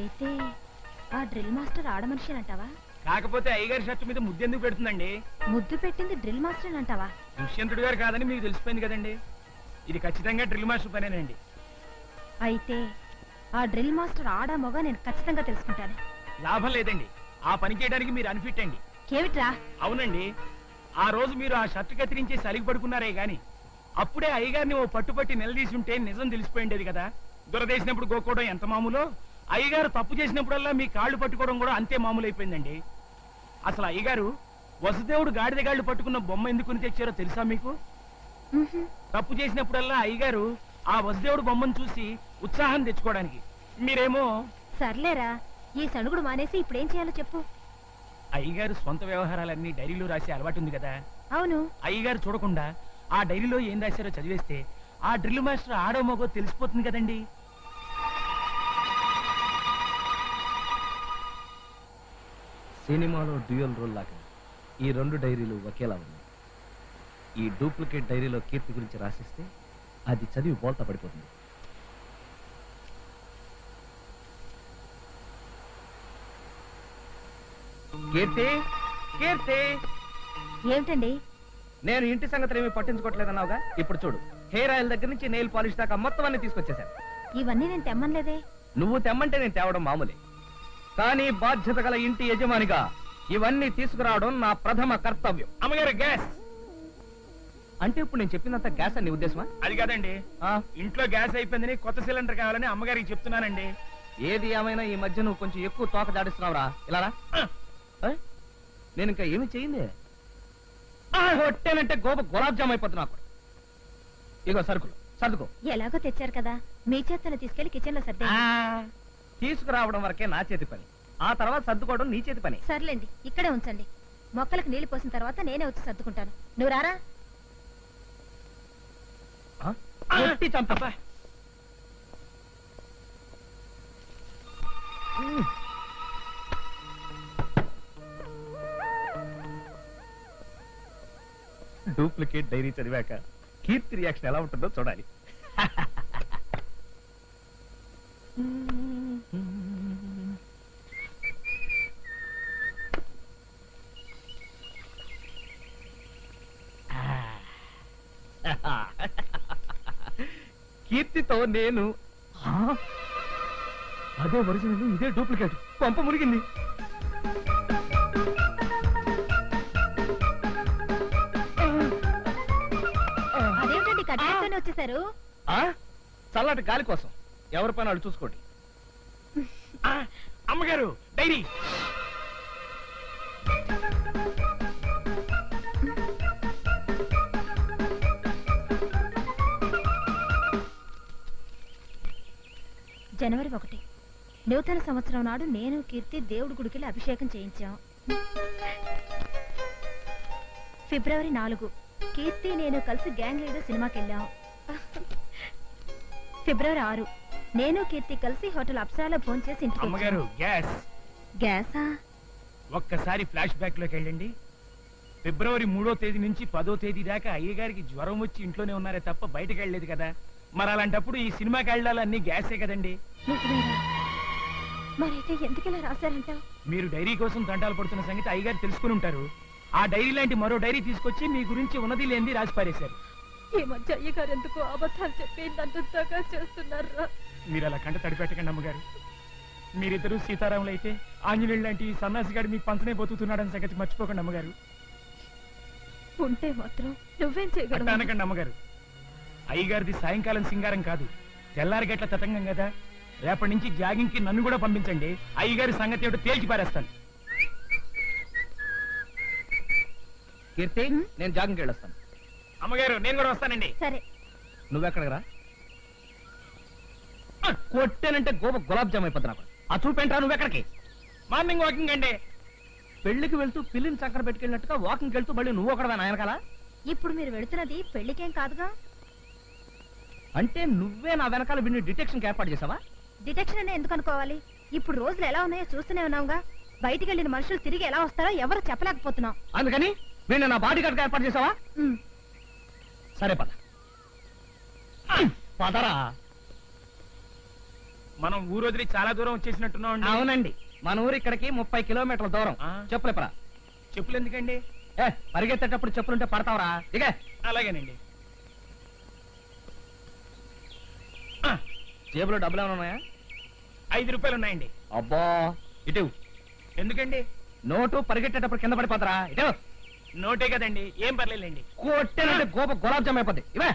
అయితే ఆ drill master ఆడమనిషి అంటావా? కాకపోతే అయ్యగారి షర్ట్ మీద ముద్దెందుకు పెడుతుందండి? ముద్దు పెట్టింది డ్రిల్ మాస్టర్ అంటావా? దుష్యంతుడు గారు కాదని మీకు తెలిసిపోయింది కదండి. ఇది ఖచ్చితంగా డ్రిల్ మాస్టర్ పనేనండి. అయితే ఆ డ్రిల్ మాస్టర్ ఆడా మొగ నేను ఖచ్చితంగా తెలుసుకుంటాను. లాభం లేదండి. ఆ పని చేయడానికి మీరు అన్ఫిట్ అండి. కేమిట్రా అవునండి. ఆ రోజు మీరు ఆ షర్ట్ కత్తిరించి సలిగి పడుకున్నారే గాని అప్పుడే అయ్యగారిని ఓ పట్టుపట్టి నిలదీసి ఉంటే నిజం తెలిసిపోయిండేది కదా. దురదేసినప్పుడు గోక్కోవడం ఎంత మామూలో? అయ్యగారు తప్పు చేసినప్పుడల్లా మీ కాళ్ళు పట్టుకోవడం కూడా అంతే మామూలు అయిపోయిందండి అసలు అయ్యగారు వసుదేవుడు గాడిద గాళ్ళు పట్టుకున్న బొమ్మ ఎందుకుని తెచ్చారో తెలుసా మీకు. తప్పు చేసినప్పుడల్లా అయ్యగారు ఆ వసుదేవుడు బొమ్మను చూసి ఉత్సాహం తెచ్చుకోవడానికి. మీరేమో సర్లేరా ఈ సణుగుడు మానేసి ఇప్పుడేం చేయాలో చెప్పు. అయ్యగారు సొంత వ్యవహారాలన్నీ డైరీలో రాసే అలవాటు ఉంది కదా. అవును. అయ్యగారు చూడకుండా ఆ డైరీలో ఏం రాశారో చదివేస్తే ఆ డ్రిల్ మాస్టర్ ఆడో మగో తెలిసిపోతుంది కదండి. సినిమాలో డ్యూయల్ రోల్ లాగా ఈ రెండు డైరీలు ఒకేలా ఉన్నాయి. ఈ డూప్లికేట్ డైరీలో కీర్తి గురించి రాసిస్తే అది చదివి బోల్తా పడిపోతుంది. కీర్తి కీర్తి! ఏమిటండి? నేను ఇంటి సంగతులు ఏమీ పట్టించుకోవట్లేదన్నావుగా? ఇప్పుడు చూడు హెయిర్ ఆయిల్ దగ్గర నుంచి నెయిల్ పాలిష్ దాకా మొత్తం అన్ని తీసుకొచ్చేసాను ఇవన్నీ నేను తెమ్మనలేదే. నువ్వు తెమ్మంటే నేను తేవడం మామూలే. కానీ బాధ్యత గల ఇంటి యజమానిగా ఇవన్నీ తీసుకురావడం నా ప్రథమ కర్తవ్యం. అమ్మగారు గ్యాస్. అంటే ఇప్పుడు నేను చెప్పినంత గ్యాస్ అని ఉద్దేశమా? అది కాదండి. ఆ, ఇంట్లో గ్యాస్ అయిపోయిందని కొత్త సిలిండర్ కావాలని అమ్మగారికి చెప్తున్నానండి. ఏది ఏమైనా ఈ మధ్య నువ్వు కొంచెం ఎక్కువ తోక దాడిస్తున్నావురా. ఇలా రా. నేను ఇంకా ఏమి చేయింది కొట్టేనంటే గోప గులాబ్ జామ్ అయిపోతున్నా అప్పుడు ఇగో సరుకులు. సర్దుకో. ఎలాగో తెచ్చారు కదా. మీ చేత్తను తీసుకెళ్ళి కిచెన్లో సర్దే ఆ, తీసుకురావడం వరకే నా చేతి పని. ఆ తర్వాత సర్దుకోవడం నీ చేతి పని. సర్లేండి ఇక్కడే ఉంచండి. మొక్కలకు నీళ్ళు పోసిన తర్వాత నేనే వచ్చి సర్దుకుంటాను. నువ్వు రారా? ఆ? కొట్టి చంపా. డూప్లికేట్ డైరీ చదివాక కీర్తి రియాక్షన్ ఎలా ఉంటుందో చూడాలి. కీర్తితో నేను? అదే ఒరిజినల్ ఇదే డూప్లికేట్. పంప మురిగింది. అదేమిటండి వచ్చేసారు ఆ? చల్లటి గాలి కోసం. ఎవరి పని వాళ్ళు చూసుకోండి. అమ్మగారు డైరీ. జనవరి ఒకటి. నూతన సంవత్సరం నాడు నేను కీర్తి దేవుడి గుడికి అభిషేకం చేయించాం. ఫిబ్రవరి నాలుగు. కీర్తి నేను కలిసి గ్యాంగ్ లీడర్ సినిమాకి వెళ్ళాం ఫిబ్రవరి ఆరు. నేను కీర్తి కలిసి హోటల్ అప్సరాలో ఫోన్ చేసి ఇంటికి వచ్చాం. అమ్మగారు గ్యాస్. గ్యాసా? ఒక్కసారి ఫ్లాష్ బ్యాక్లోకి వెళ్ళండి ఫిబ్రవరి మూడో తేదీ నుంచి పదో తేదీ దాకా అయ్యగారికి జ్వరం వచ్చి ఇంట్లోనే ఉన్నారే తప్ప బయటకు వెళ్ళలేదు కదా. మరి అలాంటప్పుడు ఈ సినిమాకి వెళ్ళాలన్నీ గ్యాసే కదండి. మరైతే ఎందుకు ఇలా రాశారంటావు? మీరు డైరీ కోసం తంటాలు పడుతున్న సంగతి అయ్యగారు తెలుసుకుని ఉంటారు. ఆ డైరీ లాంటి మరో డైరీ తీసుకొచ్చి మీ గురించి ఉన్నది లేనిది రాసి పారేశారు. ఈ మధ్య అయ్యగారు ఎందుకు అబద్ధాలు చెప్పి చేస్తున్నారా? మీరు అలా కంట తడిపెట్టకండి అమ్మగారు. మీరిద్దరూ సీతారాములు అయితే ఆంజనేయులు లాంటి ఈ సన్నాసిగాడు మీకు పంచనే బతుకుతున్నాడని సంగతి మర్చిపోకండి అమ్మగారు. ఉంటే మాత్రం నువ్వేం చేయగలవు? అనకండి అమ్మగారు. అయ్యగారిది సాయంకాలం సింగారం కాదు. తెల్లారి గట్ల తతంగం కదా. రేపటి నుంచి జాగింగ్కి నన్ను కూడా పంపించండి. అయ్యగారి సంగతి ఏమిటో తేల్చి పారేస్తాను. కీర్తి నేను జాగింగ్కి వెళ్ళొస్తాను. అమ్మగారు నేను కూడా వస్తానండి. సరే. నువ్వెక్కడికి రా? కొట్టానంటే గోప గులాబ్ జామ్ అయిపోతున్నా ఆ చూపేంట్రా నువ్వెక్కడికి? మార్నింగ్ వాకింగ్ అండి. పెళ్ళికి వెళ్తూ పిల్లిని చక్కర పెట్టుకెళ్ళినట్టుగా వాకింగ్కి వెళ్తూ మళ్ళీ నువ్వు ఒకడవే నాయనకాల ఇప్పుడు మీరు వెళుతున్నది పెళ్ళికేం కాదుగా? అంటే నువ్వే నా వెనకాల విని డిటెక్షన్ ఏర్పాటు చేసావా డిటెక్షన్ అనే ఎందుకు అనుకోవాలి? ఇప్పుడు రోజులు ఎలా ఉన్నాయో చూస్తూనే ఉన్నాంగా బయటికి వెళ్ళిన మనుషులు తిరిగి ఎలా వస్తారో ఎవరు చెప్పలేకపోతున్నాం. అందుకని వీడిని నా బాడీ గార్డ్ ఏర్పాటు చేసావా. సరే పద. పదరా. మనం ఊరు వదిలి చాలా దూరం వచ్చేసినట్టున్నాం అవునండి. మన ఊరు ఇక్కడికి ముప్పై కిలోమీటర్ల దూరం. ఆ. చెప్పులు ఇప్పరా చెప్పులు ఎందుకండి ఏ పరిగెత్తేటప్పుడు చెప్పులుంటే పడతావరా. ఇక. అలాగేనండి ఆ, జేబులో డబ్బులు ఏమైనా ఉన్నాయా? ఐదు రూపాయలు ఉన్నాయండి అబ్బా! ఇటు ఎందుకండి? నోటు పరిగెట్టేటప్పుడు కింద పడిపోతారా? ఇటు నోటే కదండి. ఏం పర్లేదండి కొట్టేనంటే గోప గులాబ్ జామ్ అయిపోద్ది. ఇవే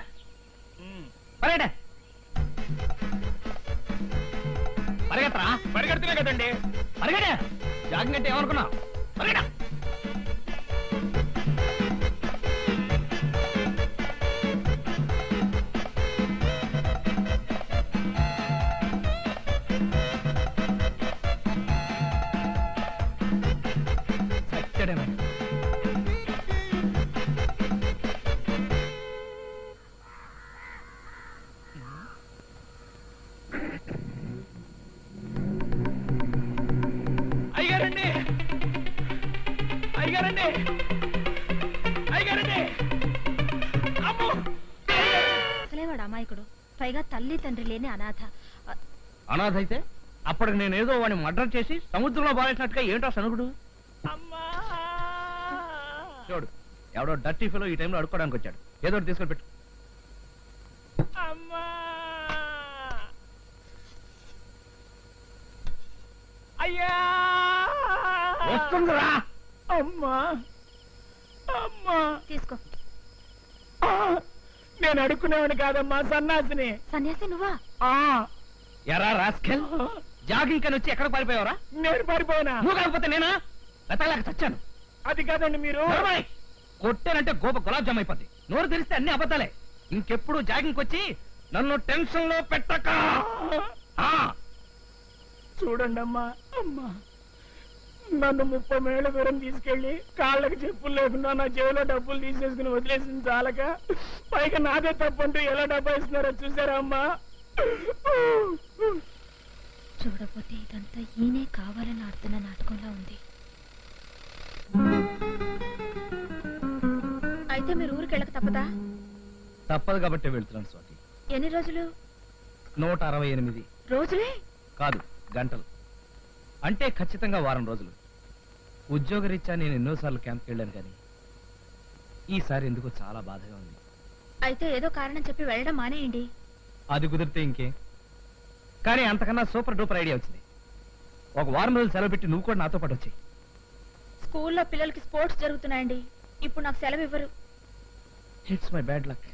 పరిగెట్ట. పరిగెత్తరా? పరిగెడుతున్నా కదండి. పరిగెట్ట. జాగింగ్ అంటే ఏమనుకున్నావు? పరిగెట్ట. అయ్యారండి అయ్యారండి అయ్యారండి వాడు అమాయకుడు. పైగా తల్లి తండ్రి లేని అనాథ. అనాథ అయితే అప్పటికి నేను ఏదో వాడిని మర్డర్ చేసి సముద్రంలో బారేసినట్టుగా ఏంటో సనుగుడు చూడు. ఎవడో డర్టీ ఫిలో ఈ టైంలో అడుక్కోవడానికి వచ్చాడు. ఏదో తీసుకొని పెట్టు. అమ్మా! అయ్యా! వస్తుందిరా! అమ్మా! అమ్మా! తీసుకో. నేను అడుక్కునేవాడిని కాదమ్మా సన్నాసిని. సన్యాసి నువ్వా? ఆ, ఎరా రాస్కెల్? జాగింగ్ కని వచ్చి ఎక్కడ పారిపోయావరా? నేను పారిపోయినా? నువ్వు కాకపోతే నేనా? వెతకలేక చచ్చాను. అది కాదండి మీరు. కొట్టానంటే గోప గులాబ్ జామ్ అయిపోద్ది. నోరు తెరిస్తే అన్ని అబద్ధాలే. ఇంకెప్పుడు జాగింగ్ వచ్చి నన్ను టెన్షన్లో పెట్టక. ఆ, చూడండి అమ్మా. అమ్మా నన్ను ముప్పై మేళ్ళ దూరం తీసుకెళ్ళి కాళ్ళకి చెప్పులు లేకుండా నా జేబులో డబ్బులు తీసేసుకుని వదిలేసింది చాలక. పైగా నాదే తప్పంటూ ఎలా డబ్బా ఇస్తున్నారో చూసారా అమ్మా? చూడపోతే ఇదంతా ఈయనే కావాలని ఆడుతున్న నాటకంలా ఉంది. అయితే మీరు ఊరికి వెళ్ళక తప్పదా? తప్పదు కాబట్టి వెళ్తున్నాను స్వాతి. ఎన్ని రోజులు? నూట అరవై ఎనిమిది. రోజులే? కాదు గంటలు. అంటే ఖచ్చితంగా వారం రోజులు. ఉద్యోగరీత్యా నేను ఎన్నోసార్లు క్యాంప్కి వెళ్ళాను కానీ ఈసారి ఎందుకో చాలా బాధగా ఉంది. అయితే ఏదో కారణం చెప్పి వెళ్ళడం మానేయండి. అది కుదిరితే ఇంకే. కానీ అంతకన్నా సూపర్ డూపర్ ఐడియా వచ్చింది. ఒక వారం రోజులు సెలవు పెట్టి నువ్వు కూడా నాతో పాటు వచ్చాయి. స్కూల్లో పిల్లలకి స్పోర్ట్స్ జరుగుతున్నాయండి. ఇప్పుడు నాకు సెలవు ఇవ్వరు. It's my bad luck